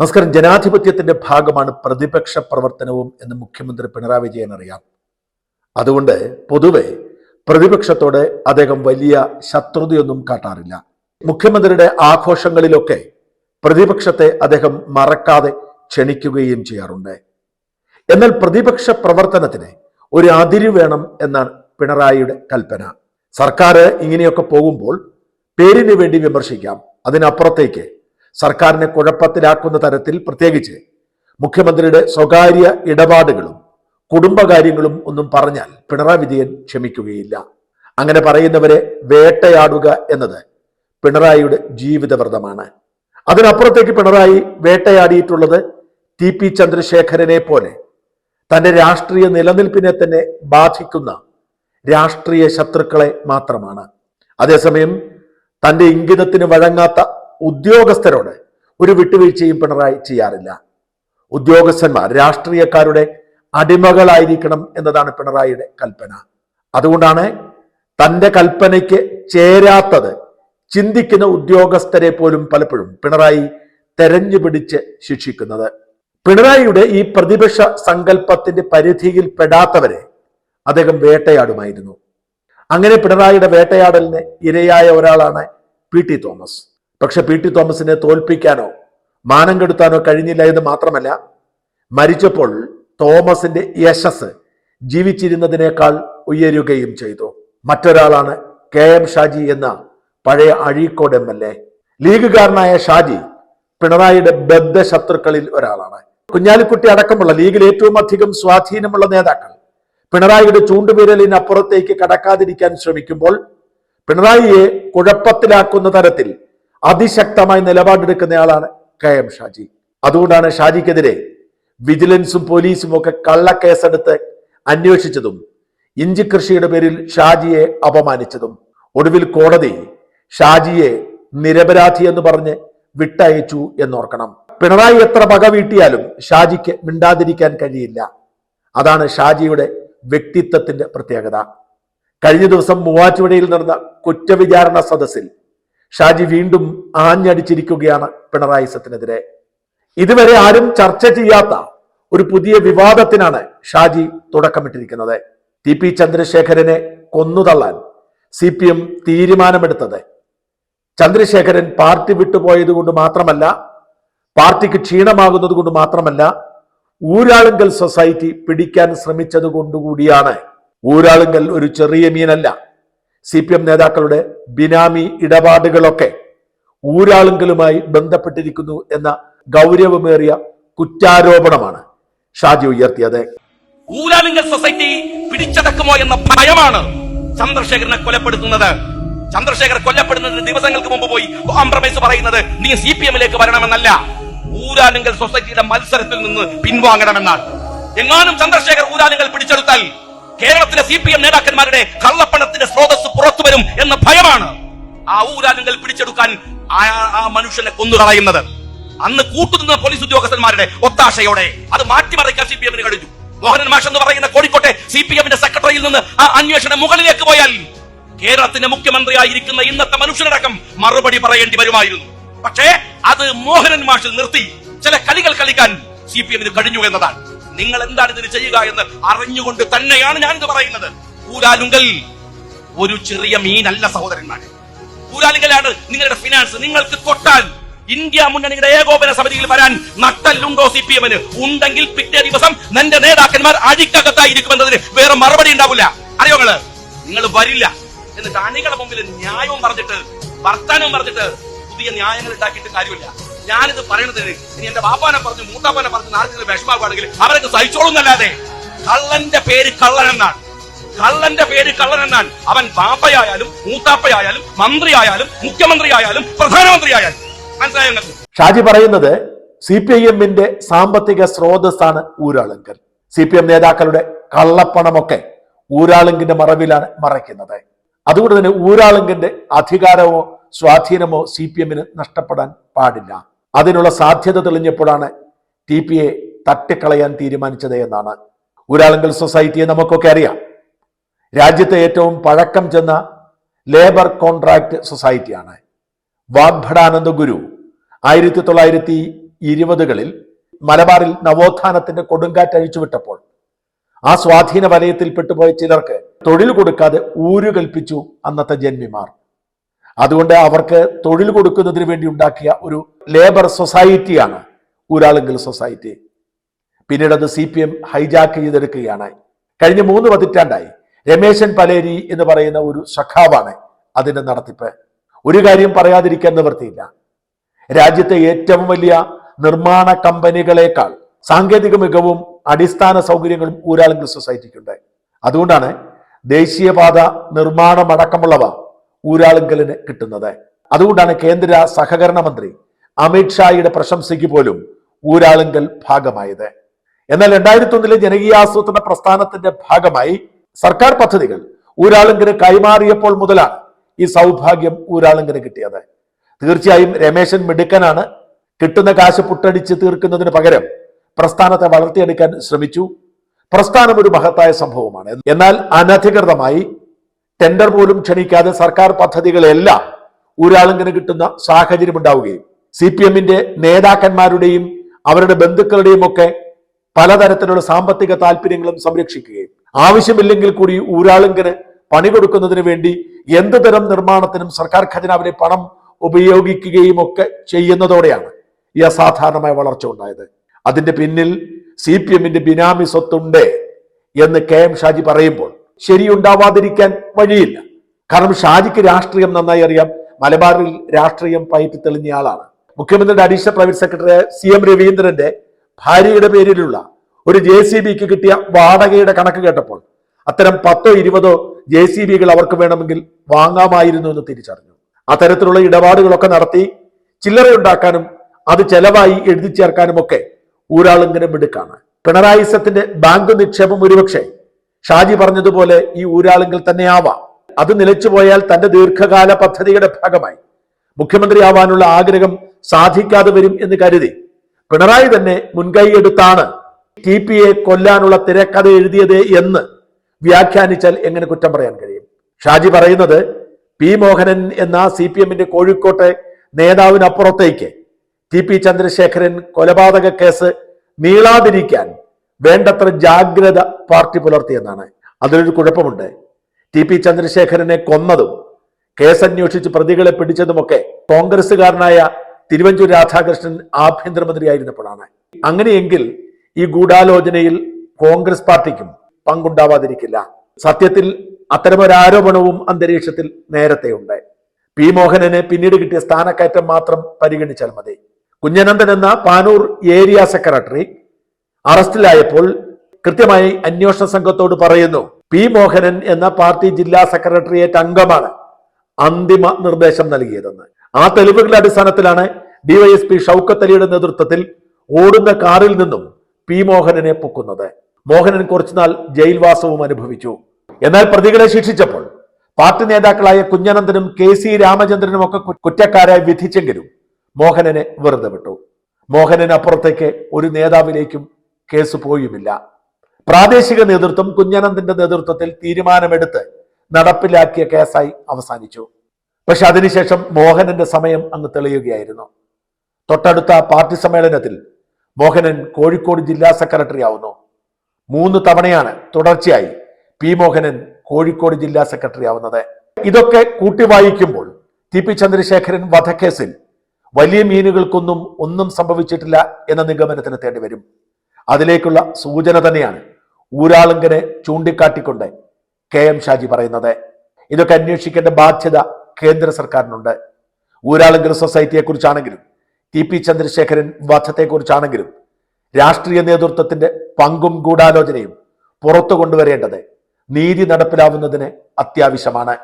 നമസ്കാരം. ജനാധിപത്യത്തിന്റെ ഭാഗമാണ് പ്രതിപക്ഷ പ്രവർത്തനവും എന്ന് മുഖ്യമന്ത്രി പിണറായി വിജയൻ അറിയാം. അതുകൊണ്ട് പൊതുവെ പ്രതിപക്ഷത്തോട് അദ്ദേഹം വലിയ ശത്രുതയൊന്നും കാട്ടാറില്ല. മുഖ്യമന്ത്രിയുടെ ആഘോഷങ്ങളിലൊക്കെ പ്രതിപക്ഷത്തെ അദ്ദേഹം മറക്കാതെ ക്ഷണിക്കുകയും ചെയ്യാറുണ്ട്. എന്നാൽ പ്രതിപക്ഷ പ്രവർത്തനത്തിന് ഒരു അതിര് വേണം എന്നാണ് പിണറായിയുടെ കൽപ്പന. സർക്കാർ ഇങ്ങനെയൊക്കെ പോകുമ്പോൾ പേരിന് വേണ്ടി വിമർശിക്കാം. അതിനപ്പുറത്തേക്ക് സർക്കാരിനെ കുഴപ്പത്തിലാക്കുന്ന തരത്തിൽ പ്രത്യേകിച്ച് മുഖ്യമന്ത്രിയുടെ സ്വകാര്യ ഇടപാടുകളും കുടുംബകാര്യങ്ങളും ഒന്നും പറഞ്ഞാൽ പിണറായി വിജയൻ ക്ഷമിക്കുകയില്ല. അങ്ങനെ പറയുന്നവരെ വേട്ടയാടുക എന്നത് പിണറായിയുടെ ജീവിതവ്രതമാണ്. അതിനപ്പുറത്തേക്ക് പിണറായി വേട്ടയാടിയിട്ടുള്ളത് ടി പി ചന്ദ്രശേഖരനെ പോലെ തന്റെ രാഷ്ട്രീയ നിലനിൽപ്പിനെ തന്നെ ബാധിക്കുന്ന രാഷ്ട്രീയ ശത്രുക്കളെ മാത്രമാണ്. അതേസമയം തന്റെ ഇംഗിതത്തിന് വഴങ്ങാത്ത ഉദ്യോഗസ്ഥരോട് ഒരു വിട്ടുവീഴ്ചയും പിണറായി ചെയ്യാറില്ല. ഉദ്യോഗസ്ഥന്മാർ രാഷ്ട്രീയക്കാരുടെ അടിമകളായിരിക്കണം എന്നതാണ് പിണറായിയുടെ കൽപ്പന. അതുകൊണ്ടാണ് തന്റെ കൽപ്പനയ്ക്ക് ചേരാത്തത് ചിന്തിക്കുന്ന ഉദ്യോഗസ്ഥരെ പോലും പലപ്പോഴും പിണറായി തെരഞ്ഞു പിടിച്ച് ശിക്ഷിക്കുന്നത്. പിണറായിയുടെ ഈ പ്രതിപക്ഷ സങ്കല്പത്തിന്റെ പരിധിയിൽ പെടാത്തവരെ അദ്ദേഹം വേട്ടയാടുമായിരുന്നു. അങ്ങനെ പിണറായിയുടെ വേട്ടയാടലിന് ഇരയായ ഒരാളാണ് പി ടി തോമസ്. പക്ഷെ പി ടി തോമസിനെ തോൽപ്പിക്കാനോ മാനം കെടുത്താനോ കഴിഞ്ഞില്ല എന്ന് മാത്രമല്ല മരിച്ചപ്പോൾ തോമസിന്റെ യശസ് ജീവിച്ചിരുന്നതിനേക്കാൾ ഉയരുകയും ചെയ്തു. മറ്റൊരാളാണ് കെ എം ഷാജി എന്ന പഴയ അഴീക്കോട് എം എൽ എ. ലീഗുകാരനായ ഷാജി പിണറായിയുടെ ബദ്ധ ശത്രുക്കളിൽ ഒരാളാണ്. കുഞ്ഞാലിക്കുട്ടി അടക്കമുള്ള ലീഗിൽ ഏറ്റവും അധികം സ്വാധീനമുള്ള നേതാക്കൾ പിണറായിയുടെ ചൂണ്ടുവിരലിനപ്പുറത്തേക്ക് കടക്കാതിരിക്കാൻ ശ്രമിക്കുമ്പോൾ പിണറായിയെ കുഴപ്പത്തിലാക്കുന്ന തരത്തിൽ അതിശക്തമായി നിലപാടെടുക്കുന്നയാളാണ് കെ എം ഷാജി. അതുകൊണ്ടാണ് ഷാജിക്കെതിരെ വിജിലൻസും പോലീസും ഒക്കെ കള്ളക്കേസെടുത്ത് അന്വേഷിച്ചതും ഇഞ്ചി കൃഷിയുടെ പേരിൽ ഷാജിയെ അപമാനിച്ചതും. ഒടുവിൽ കോടതി ഷാജിയെ നിരപരാധി എന്ന് പറഞ്ഞ് വിട്ടയച്ചു എന്നോർക്കണം. പിണറായി എത്ര പക വീട്ടിയാലും ഷാജിക്ക് മിണ്ടാതിരിക്കാൻ കഴിയില്ല. അതാണ് ഷാജിയുടെ വ്യക്തിത്വത്തിന്റെ പ്രത്യേകത. കഴിഞ്ഞ ദിവസം മൂവാറ്റുപുഴയിൽ നടന്ന കുറ്റവിചാരണ സദസ്സിൽ ഷാജി വീണ്ടും ആഞ്ഞടിച്ചിരിക്കുകയാണ് പിണറായി സത്തിനെതിരെ ഇതുവരെ ആരും ചർച്ച ചെയ്യാത്ത ഒരു പുതിയ വിവാദത്തിനാണ് ഷാജി തുടക്കമിട്ടിരിക്കുന്നത്. ടി പി ചന്ദ്രശേഖരനെ കൊന്നുതള്ളാൻ സി പി എം തീരുമാനമെടുത്തത്. ചന്ദ്രശേഖരൻ പാർട്ടി വിട്ടുപോയതുകൊണ്ട് മാത്രമല്ല പാർട്ടിക്ക് ക്ഷീണമാകുന്നത് കൊണ്ട് മാത്രമല്ല ഊരാളുങ്കൽ സൊസൈറ്റി പിടിക്കാൻ ശ്രമിച്ചത് കൊണ്ടുകൂടിയാണ്. ഊരാളുങ്കൽ ഒരു ചെറിയ മീനല്ല. സി പി എം നേതാക്കളുടെ ബിനാമി ഇടപാടുകളൊക്കെ ഊരാളുങ്കലുമായി ബന്ധപ്പെട്ടിരിക്കുന്നു എന്ന ഗൗരവമേറിയ കുറ്റാരോപണമാണ് ഷാജി ഉയർത്തിയത്. ഊരാളുങ്കൽ സൊസൈറ്റി പിടിച്ചടക്കുമോ എന്ന ഭയമാണ് ചന്ദ്രശേഖരനെ കൊലപ്പെടുത്തുന്നത്. ചന്ദ്രശേഖർ കൊല്ലപ്പെടുന്നതിന് ദിവസങ്ങൾക്ക് മുമ്പ് പോയി കോംപ്രമൈസ് പറയുന്നത് നീ സി പി എമ്മിലേക്ക് വരണമെന്നല്ല. ഊരാലിംഗൽ സൊസൈറ്റിയുടെ മത്സരത്തിൽ നിന്ന് പിൻവാങ്ങണമെന്നാണ്. എങ്ങാനും ചന്ദ്രശേഖർ ഊരാലിംഗൽ പിടിച്ചെടുത്താൽ കേരളത്തിലെ സി പി എം നേതാക്കന്മാരുടെ കള്ളപ്പണത്തിന്റെ സ്രോതസ് പുറത്തു വരും എന്ന ഭയമാണ് ആ ഊരാലിംഗൽ പിടിച്ചെടുക്കാൻ ആ മനുഷ്യനെ കൊന്നുകളയുന്നത്. അന്ന് കൂട്ടുനിന്ന പോലീസ് ഉദ്യോഗസ്ഥന്മാരുടെ ഒത്താശയോടെ അത് മാറ്റിമറിക്കാൻ സി പി എമ്മിന് കഴിഞ്ഞു. മോഹനൻ മാഷ് എന്ന് പറയുന്ന കോഴിക്കോട്ടെ സി പി എമ്മിന്റെ സെക്രട്ടറിയിൽ നിന്ന് ആ അന്വേഷണം മുകളിലേക്ക് പോയാൽ കേരളത്തിന്റെ മുഖ്യമന്ത്രിയായിരിക്കുന്ന ഇന്നത്തെ മനുഷ്യനടക്കം മറുപടി പറയേണ്ടി വരുമായിരുന്നു. പക്ഷേ അത് മോഹനൻ മാഷിൽ നിർത്തി. ചില കളികൾ കളിക്കാൻ സി പി എമ്മിന് കഴിഞ്ഞു എന്നതാണ്. നിങ്ങൾ എന്താണ് ഇതിന് ചെയ്യുക എന്ന് അറിഞ്ഞുകൊണ്ട് തന്നെയാണ് ഞാൻ ഞാനിത് പറയുന്നത്. ഊരാലുങ്കൽ ഒരു ചെറിയ മീനല്ല സഹോദരന്മാരെ. ഊരാലുങ്കലാണ് നിങ്ങളുടെ ഫിനാൻസ് നിങ്ങൾക്ക് തൊട്ടാൽ ഇന്ത്യ മുന്നണിയുടെ ഏകോപന സമിതിയിൽ വരാൻ നട്ടല്ലുണ്ടോ സി പി എമ്മിന് ഉണ്ടെങ്കിൽ പിറ്റേ ദിവസം നിന്റെ നേതാക്കന്മാർ അഴിക്കകത്തായിരിക്കുമെന്നതിന് വേറെ മറുപടി ഉണ്ടാവില്ല. അറിയോ നിങ്ങൾ വരില്ല. എന്നിട്ട് അണികളുടെ മുമ്പിൽ ന്യായവും പറഞ്ഞിട്ട് വർത്താനവും പറഞ്ഞിട്ട് പുതിയ ന്യായങ്ങൾ ഉണ്ടാക്കിയിട്ട് കാര്യമില്ല. ഞാനിത് പറയുന്നത് ഇനി എന്റെ ബാപ്പാനെ പറഞ്ഞു മൂത്താപ്പാനെ പറഞ്ഞു ആർക്കെങ്കിലും വിഷമാകുകയാണെങ്കിൽ അവരൊക്കെ സഹിച്ചോളും അല്ലാതെ കള്ളന്റെ പേര് കള്ളൻ എന്നാണ് കള്ളന്റെ പേര് കള്ളൻ എന്നാൽ അവൻ ബാപ്പയായാലും മൂത്താപ്പയായാലും മന്ത്രിയായാലും മുഖ്യമന്ത്രിയായാലും പ്രധാനമന്ത്രിയായാലും. മനസ്സിലായോ ഷാജി പറയുന്നത് സി പി ഐ എമ്മിന്റെ സാമ്പത്തിക സ്രോതസ്സാണ് ഊരാളുങ്കൽ സി പി എം നേതാക്കളുടെ കള്ളപ്പണമൊക്കെ ഊരാളുങ്കിന്റെ മറവിലാണ് മറയ്ക്കുന്നത്. അതുകൊണ്ട് തന്നെ ഊരാളുങ്കിന്റെ അധികാരമോ സ്വാധീനമോ സി പി എമ്മിന് നഷ്ടപ്പെടാൻ പാടില്ല. അതിനുള്ള സാധ്യത തെളിഞ്ഞപ്പോഴാണ് ടി പി എ തട്ടിക്കളയാൻ തീരുമാനിച്ചത് എന്നാണ്. ഊരാളുങ്കൽ സൊസൈറ്റിയെ നമുക്കൊക്കെ അറിയാം. രാജ്യത്തെ ഏറ്റവും പഴക്കം ചെന്ന ലേബർ കോൺട്രാക്ട് സൊസൈറ്റിയാണ്. വാഗ്ഭടാനന്ദ ഗുരു ആയിരത്തി തൊള്ളായിരത്തി ഇരുപതുകളിൽ മലബാറിൽ നവോത്ഥാനത്തിന്റെ കൊടുങ്കാറ്റ് അഴിച്ചുവിട്ടപ്പോൾ ആ സ്വാധീന വലയത്തിൽ പെട്ടുപോയ ചിലർക്ക് തൊഴിൽ കൊടുക്കാതെ ഊരു കൽപ്പിച്ചു അന്നത്തെ ജന്മിമാർ. അതുകൊണ്ട് അവർക്ക് തൊഴിൽ കൊടുക്കുന്നതിന് വേണ്ടി ഉണ്ടാക്കിയ ഒരു ലേബർ സൊസൈറ്റിയാണ് ഊരാളുങ്കൽ സൊസൈറ്റി പിന്നീട് അത് സി പി എം ഹൈജാക്ക് ചെയ്തെടുക്കുകയാണ്. കഴിഞ്ഞ മൂന്ന് പതിറ്റാണ്ടായി രമേശൻ പലേരി എന്ന് പറയുന്ന ഒരു സഖാവാണ് അതിന്റെ നടത്തിപ്പ്. ഒരു കാര്യം പറയാതിരിക്കാൻ നിവൃത്തിയില്ല. രാജ്യത്തെ ഏറ്റവും വലിയ നിർമ്മാണ കമ്പനികളെക്കാൾ സാങ്കേതിക മികവും അടിസ്ഥാന സൗകര്യങ്ങളും ഊരാളുങ്കൽ സൊസൈറ്റിക്കുണ്ട് അതുകൊണ്ടാണ് ദേശീയപാത നിർമ്മാണമടക്കമുള്ളവ ഊരാളുങ്കലിന് കിട്ടുന്നത്. അതുകൊണ്ടാണ് കേന്ദ്ര സഹകരണ മന്ത്രി അമിത്ഷായുടെ പ്രശംസയ്ക്ക് പോലും ഊരാളുങ്കൽ ഭാഗമായത്. എന്നാൽ രണ്ടായിരത്തി ഒന്നിലെ ജനകീയാസൂത്രണ പ്രസ്ഥാനത്തിന്റെ ഭാഗമായി സർക്കാർ പദ്ധതികൾ ഊരാളുങ്കന് കൈമാറിയപ്പോൾ മുതലാണ് ഈ സൗഭാഗ്യം ഊരാളുങ്കന് കിട്ടിയത്. തീർച്ചയായും രമേശൻ മിടുക്കനാണ്. കിട്ടുന്ന കാശ് പുട്ടടിച്ച് തീർക്കുന്നതിന് പകരം പ്രസ്ഥാനത്തെ വളർത്തിയെടുക്കാൻ ശ്രമിച്ചു. പ്രസ്ഥാനം ഒരു മഹത്തായ സംഭവമാണ്. എന്നാൽ അനധികൃതമായി ടെൻഡർ പോലും ക്ഷണിക്കാതെ സർക്കാർ പദ്ധതികളെല്ലാം ഊരാളുങ്കന് കിട്ടുന്ന സാഹചര്യം ഉണ്ടാവുകയും സി പി എമ്മിന്റെ നേതാക്കന്മാരുടെയും അവരുടെ ബന്ധുക്കളുടെയും ഒക്കെ പലതരത്തിലുള്ള സാമ്പത്തിക താല്പര്യങ്ങളും സംരക്ഷിക്കുകയും ആവശ്യമില്ലെങ്കിൽ കൂടി ഊരാളുങ്കന് പണി കൊടുക്കുന്നതിന് വേണ്ടി എന്ത് തരം നിർമ്മാണത്തിനും സർക്കാർ ഖജനാവിലെ പണം ഉപയോഗിക്കുകയും ഒക്കെ ചെയ്യുന്നതോടെയാണ് ഈ അസാധാരണമായ വളർച്ച ഉണ്ടായത്. അതിന്റെ പിന്നിൽ സി പി എമ്മിന്റെ ബിനാമി സ്വത്തുണ്ട് എന്ന് കെ എം ഷാജി പറയുമ്പോൾ ശരിയുണ്ടാവാതിരിക്കാൻ വഴിയില്ല. കാരണം ഷാജിക്ക് രാഷ്ട്രീയം നന്നായി അറിയാം. മലബാറിൽ രാഷ്ട്രീയം പയറ്റി തെളിഞ്ഞ ആളാണ്. മുഖ്യമന്ത്രിയുടെ additional private secretary C M രവീന്ദ്രന്റെ ഭാര്യയുടെ പേരിലുള്ള ഒരു ജെ സി ബിക്ക് കിട്ടിയ വാടകയുടെ കണക്ക് കേട്ടപ്പോൾ അത്തരം പത്തോ ഇരുപതോ ജെ സി ബികൾ അവർക്ക് വേണമെങ്കിൽ വാങ്ങാമായിരുന്നു എന്ന് തിരിച്ചറിഞ്ഞു. അത്തരത്തിലുള്ള ഇടപാടുകളൊക്കെ നടത്തി ചില്ലറയുണ്ടാക്കാനും അത് ചെലവായി എഴുതി ചേർക്കാനും ഒക്കെ ഊരാളുങ്കനെ മിടുക്കാണ് പിണറായിസത്തിന്റെ ബാങ്ക് നിക്ഷേപം ഒരുപക്ഷെ ഷാജി പറഞ്ഞതുപോലെ ഈ ഊരാളുങ്കൽ തന്നെയാവാം. അത് നിലച്ചുപോയാൽ തന്റെ ദീർഘകാല പദ്ധതിയുടെ ഭാഗമായി. മുഖ്യമന്ത്രിയാവാനുള്ള ആഗ്രഹം സാധിക്കാതെ വരും എന്ന് കരുതി. പിണറായി തന്നെ മുൻകൈയെടുത്താണ് ടി പി എ കൊല്ലാനുള്ള തിരക്കഥ എഴുതിയത് എന്ന് വ്യാഖ്യാനിച്ചാൽ എങ്ങനെ കുറ്റം പറയാൻ കഴിയും? ഷാജി പറയുന്നത് പി മോഹനൻ എന്ന സി പി എമ്മിന്റെ കോഴിക്കോട്ടെ നേതാവിനപ്പുറത്തേക്ക് ടി പി ചന്ദ്രശേഖരൻ കൊലപാതക കേസ് നീളാതിരിക്കാൻ വേണ്ടത്ര ജാഗ്രത പാർട്ടി പുലർത്തിയെന്നാണ്. അതിലൊരു കുഴപ്പമുണ്ട്. ടി പി ചന്ദ്രശേഖരനെ കൊന്നതും കേസ് കേസന്വേഷിച്ച് പ്രതികളെ പിടിച്ചതുമൊക്കെ കോൺഗ്രസുകാരനായ തിരുവഞ്ചൂർ രാധാകൃഷ്ണൻ ആഭ്യന്തരമന്ത്രിയായിരുന്നപ്പോഴാണ്. അങ്ങനെയെങ്കിൽ ഈ ഗൂഢാലോചനയിൽ കോൺഗ്രസ് പാർട്ടിക്കും പങ്കുണ്ടാവാതിരിക്കില്ല. സത്യത്തിൽ അത്തരമൊരാരോപണവും അന്തരീക്ഷത്തിൽ നേരത്തെയുണ്ട്. പി മോഹനന് പിന്നീട് കിട്ടിയ സ്ഥാനക്കയറ്റം മാത്രം പരിഗണിച്ചാൽ മതി. കുഞ്ഞനന്ദൻ എന്ന പാനൂർ ഏരിയ സെക്രട്ടറി അറസ്റ്റിലായപ്പോൾ കൃത്യമായി അന്വേഷണ സംഘത്തോട് പറയുന്നു പി. മോഹനൻ എന്ന പാർട്ടി ജില്ലാ സെക്രട്ടേറിയറ്റ് അംഗമാണ് അന്തിമ നിർദ്ദേശം നൽകിയതെന്ന്. ആ തെളിവുകളുടെ അടിസ്ഥാനത്തിലാണ് ഡിവൈഎസ്പി ഷൗക്കത്ത് അലിയുടെ നേതൃത്വത്തിൽ ഓടുന്ന കാറിൽ നിന്നും പി. മോഹനനെ പൊക്കുന്നത്. മോഹനൻ കുറച്ചുനാൾ ജയിൽവാസവും അനുഭവിച്ചു. എന്നാൽ പ്രതികളെ ശിക്ഷിച്ചപ്പോൾ പാർട്ടി നേതാക്കളായ കുഞ്ഞനന്ദനും കെ. സി. രാമചന്ദ്രനും ഒക്കെ കുറ്റക്കാരായി വിധിച്ചെങ്കിലും മോഹനനെ വെറുതെ വിട്ടു. മോഹനൻ അപ്പുറത്തേക്ക് ഒരു നേതാവിലേക്കും കേസ് പോയുമില്ല. പ്രാദേശിക നേതൃത്വം കുഞ്ഞനന്തിന്റെ നേതൃത്വത്തിൽ തീരുമാനമെടുത്ത് നടപ്പിലാക്കിയ കേസായി അവസാനിച്ചു. പക്ഷെ അതിനുശേഷം മോഹനന്റെ സമയം അങ്ങ് തെളിയുകയായിരുന്നു. തൊട്ടടുത്ത പാർട്ടി സമ്മേളനത്തിൽ മോഹനൻ കോഴിക്കോട് ജില്ലാ സെക്രട്ടറി ആവുന്നു. മൂന്ന് തവണയാണ് തുടർച്ചയായി പി മോഹനൻ കോഴിക്കോട് ജില്ലാ സെക്രട്ടറി ആവുന്നത്. ഇതൊക്കെ കൂട്ടി വായിക്കുമ്പോൾ ടി പി ചന്ദ്രശേഖരൻ വധക്കേസിൽ വലിയ മീനുകൾക്കൊന്നും ഒന്നും സംഭവിച്ചിട്ടില്ല എന്ന നിഗമനത്തിന് തേണ്ടി വരും. അതിലേക്കുള്ള സൂചന തന്നെയാണ് ഊരാളുങ്കനെ ചൂണ്ടിക്കാട്ടിക്കൊണ്ട് കെ എം ഷാജി പറയുന്നത്. ഇതൊക്കെ അന്വേഷിക്കേണ്ട ബാധ്യത കേന്ദ്ര സർക്കാരിനുണ്ട്. ഊരാളുങ്കൽ സൊസൈറ്റിയെക്കുറിച്ചാണെങ്കിലും ടി പി ചന്ദ്രശേഖരൻ വധത്തെക്കുറിച്ചാണെങ്കിലും രാഷ്ട്രീയ നേതൃത്വത്തിന്റെ പങ്കും ഗൂഢാലോചനയും പുറത്തു കൊണ്ടുവരേണ്ടത് നീതി നടപ്പിലാവുന്നതിന് അത്യാവശ്യമാണ്.